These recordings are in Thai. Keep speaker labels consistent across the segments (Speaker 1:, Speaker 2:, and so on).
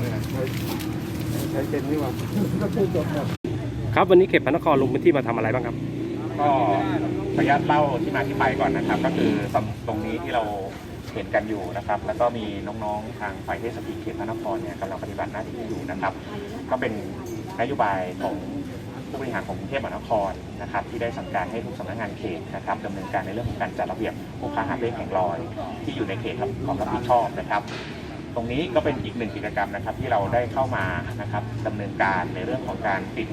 Speaker 1: เลยนะใช้ใช้เป็นนี่หว่าก็คือจบหมด
Speaker 2: ครับวันนี้เขตพระนครลงพื้นที่มาทำอะไรบ้างครับ
Speaker 3: ก็ขออนุญาตเล่าที่มาที่ไปก่อนนะครับ ก็คือตรงนี้ที่เราเห็นกันอยู่นะครับ แล้วก็มีน้องๆทางฝ่ายเทศกิจเขตพระนครเนี่ยกำลังปฏิบัติหน้าที่อยู่นะครับ ก็เป็นนโยบายของผู้บริหารของกรุงเทพมหานครนะครับ ที่ได้สั่งการให้ทุกสำนักงานเขตนะครับดำเนินการในเรื่องของการจัดระเบียบผู้ค้าหาบเร่แผงลอย ที่อยู่ในเขตความรับผิดชอบนะครับ ตรงนี้ก็เป็นอีกหนึ่งกิจกรรมนะครับที่เราได้เข้ามานะครับดำเนินการในเรื่องของการติด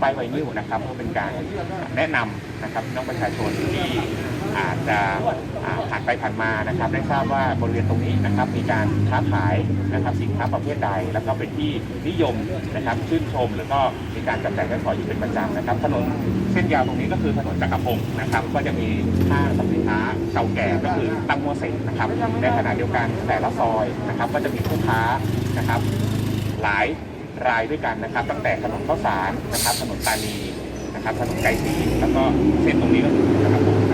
Speaker 3: ป้ายไวนิวนะครับเพื่อเป็นการแนะนำนะครับน้องประชาชนที่ อาจจะผ่านไปผ่านมานะครับ ได้ทราบว่าบริเวณตรงนี้นะครับ มีการค้าขายนะครับสินค้าประเภทใด แล้วก็เป็นที่นิยมนะครับชื่นชม แล้วก็มีการจับจ่ายใช้สอยอยู่เป็นประจำนะครับ ถนนเส้นยาวตรงนี้ก็คือถนนจักรพงศ์นะครับ ก็จะมีห้างสรรพสินค้าเก่าแก่ก็คือตั้งมัวเสงนะครับในขณะเดียวกันแต่ละซอยนะครับ ก็จะมีผู้ค้านะครับ หลายรายด้วยกันนะครับ ตั้งแต่ถนนข้าวสารนะครับ ถนนตานีนะครับถนนไกรศรีแล้วก็เส้นตรงนี้ก็คือถนนจักรพงศ์นะครับ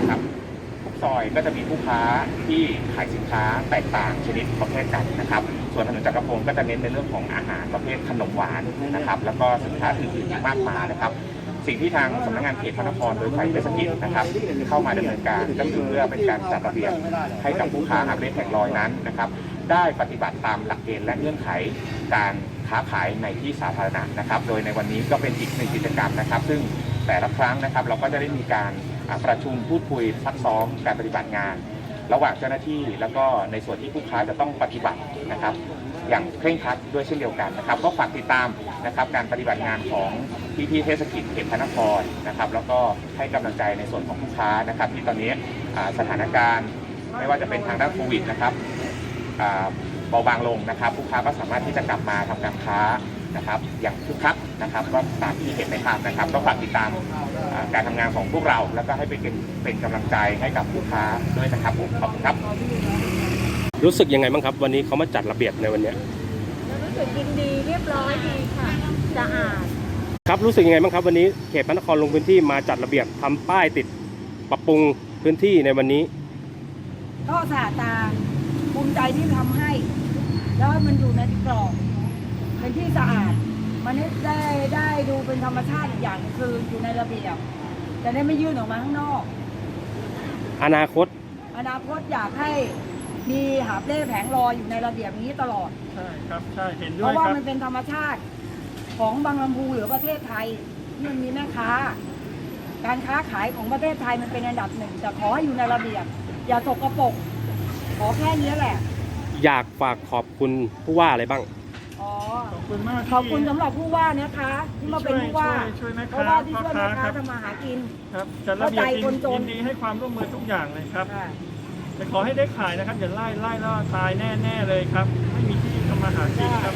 Speaker 3: ซอยก็จะมีผู้ค้าที่ขายสินค้าแตกต่างชนิดประเภทกันนะครับ ส่วนถนนจักรพงศ์ก็จะเน้นในเรื่องของอาหารประเภทขนมหวานนะครับ แล้วก็สินค้าอื่นๆมากมายนะครับสิ่งที่ทางสำนักงานเขตพระนครโดยฝ่ายเทศกิจนะครับ เข้ามาดำเนินการก็คือเพื่อเป็นการจัดระเบียบให้กับผู้ค้าหาเร่แผงลอยนั้นนะครับ ได้ปฏิบัติตามหลักเกณฑ์และเงื่อนไขการค้าขายในที่สาธารณะนะครับ โดยในวันนี้ก็เป็นอีกหนึ่งกิจกรรมนะครับ ซึ่ง แต่ละครั้งนะครับ เราก็จะได้มีการประชุมพูดคุยซักซ้อมการปฏิบัติงาน ระหว่างเจ้าหน้าที่แล้วก็ในส่วนที่ผู้ค้าจะต้องปฏิบัตินะครับ อย่างเคร่งครัดด้วยเช่นเดียวกันนะครับ ก็ฝากติดตามนะครับการปฏิบัติงานของพี่พี่เทศกิจเขตพระนครนะครับ แล้วก็ให้กำลังใจในส่วนของผู้ค้านะครับ ที่ตอนนี้สถานการณ์ไม่ว่าจะเป็นทางด้านโควิดนะครับเบาบางลงนะครับ ผู้ค้าก็สามารถที่จะกลับมาทำการค้า นะครับ อย่างคึกคักนะครับก็ตามที่เห็นในภาพนะครับก็ฝากติดตามอ่าการทำงานของพวกเรา แล้วก็ให้เป็นเป็นกำลังใจให้กับผู้ค้าด้วยนะครับผมขอบคุณครับ
Speaker 2: รู้สึกยังไงบ้างครับ วันนี้เขามาจัดระเบียบในวันเนี้ย
Speaker 4: รู้สึกยินดีเรียบร้อยดีค่ะสะอาด
Speaker 2: ครับรู้สึกยังไงบ้างครับ วันนี้เขตพระนครลงพื้นที่มาจัดระเบียบทำป้ายติดปรับปรุงพื้นที่ในวันนี้
Speaker 4: ก็สะอาดตาภูมิใจที่ทำให้ แล้วให้มันอยู่ในกรอบ เป็นที่สะอาด มันได้ได้ดูเป็นธรรมชาติอีกอย่างหนึ่งคืออยู่ในระเบียบจะได้ไม่ยื่นออกมาข้างนอก
Speaker 2: อนาคต
Speaker 4: อนาคตอยากให้มีหาบเล่แผงลอยอยู่ในระเบียบนี้ตลอด
Speaker 5: ใช่ครับใช่เห็น
Speaker 4: เพ
Speaker 5: ด้วย
Speaker 4: ราะว่า
Speaker 5: ครับ
Speaker 4: มันเป็นธรรมชาติของบางลำพูหรือประเทศไทยที่มันมีแม่ค้า การค้าขายของประเทศไทยมันเป็นอันดับหนึ่งแต่ขอให้อยู่ในระเบียบ อย่าสกปรกขอแค่นี้แหละ
Speaker 2: อยากฝากขอบคุณผู้ว่าอะไรบ้าง
Speaker 4: อ๋อ
Speaker 5: ขอบคุณมากที่
Speaker 4: ขอบคุณสำหรับผู้ว่านะคะที่มาเป็นผู้ว่า
Speaker 5: ช่วยช่วยแม่
Speaker 4: เพ
Speaker 5: ค้า
Speaker 4: ราะว่าที่ช่วย
Speaker 5: พ่อ
Speaker 4: แม่
Speaker 5: ค้า
Speaker 4: ค้า
Speaker 5: ครับ
Speaker 4: ทำมาหากิน
Speaker 5: ครับจัดระเบียบ
Speaker 4: เข้าใจคนจน
Speaker 5: ยินดีให้ความร่วมมือทุกอย่างเลยครับ
Speaker 4: ค่ะ
Speaker 5: แต่ขอให้ได้ขายนะครับอย่าไล่ไล่ล่าตายแน่ ๆ เลยครับ ไม่มีที่ทำมาหากินครับ